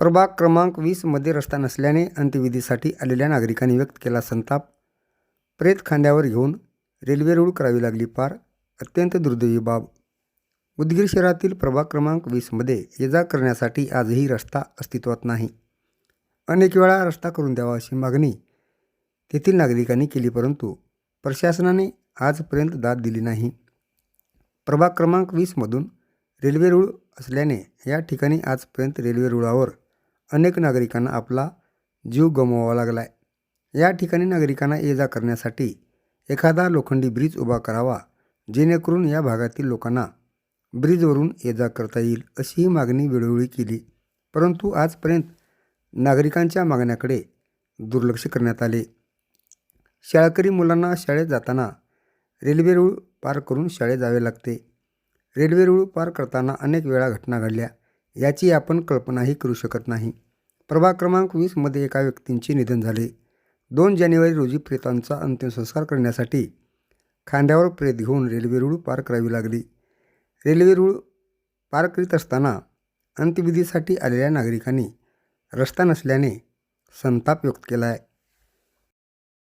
प्रभाग क्रमांक वीसमध्ये रस्ता नसल्याने अंत्यविधीसाठी आलेल्या नागरिकांनी व्यक्त केला संताप. प्रेत खांद्यावर घेऊन रेल्वे रूळ करावी लागली पार. अत्यंत दुर्दैवी बाब. उदगीर शहरातील प्रभाग क्रमांक वीसमध्ये ये जा करण्यासाठी आजही रस्ता अस्तित्वात नाही. अनेक वेळा रस्ता करून द्यावा अशी मागणी तेथील नागरिकांनी केली परंतु प्रशासनाने आजपर्यंत दाद दिली नाही. प्रभाग क्रमांक वीसमधून रेल्वे रूळ असल्याने या ठिकाणी आजपर्यंत रेल्वे रुळावर अनेक नागरिकांना आपला जीव गमवावा लागला आहे या ठिकाणी नागरिकांना ये जा करण्यासाठी एखादा लोखंडी ब्रिज उभा करावा जेणेकरून या भागातील लोकांना ब्रिजवरून ये जा करता येईल अशीही मागणी वेळोवेळी केली. परंतु आजपर्यंत नागरिकांच्या मागण्याकडे दुर्लक्ष करण्यात आले. शाळकरी मुलांना शाळेत जाताना रेल्वे रूळ पार करून शाळेत जावे लागते. रेल्वे रूळ पार करताना अनेक वेळा घटना घडल्या. याची आपण कल्पनाही करू शकत नाही. प्रभाग क्रमांक वीसमध्ये एका व्यक्तींचे निधन झाले. दोन जानेवारी रोजी प्रेतांचा अंत्यसंस्कार करण्यासाठी खांद्यावर प्रेत घेऊन रेल्वे रूळ पार करावी लागली. रेल्वे रूळ पार करीत असताना अंत्यविधीसाठी आलेल्या नागरिकांनी रस्ता नसल्याने संताप व्यक्त केला आहे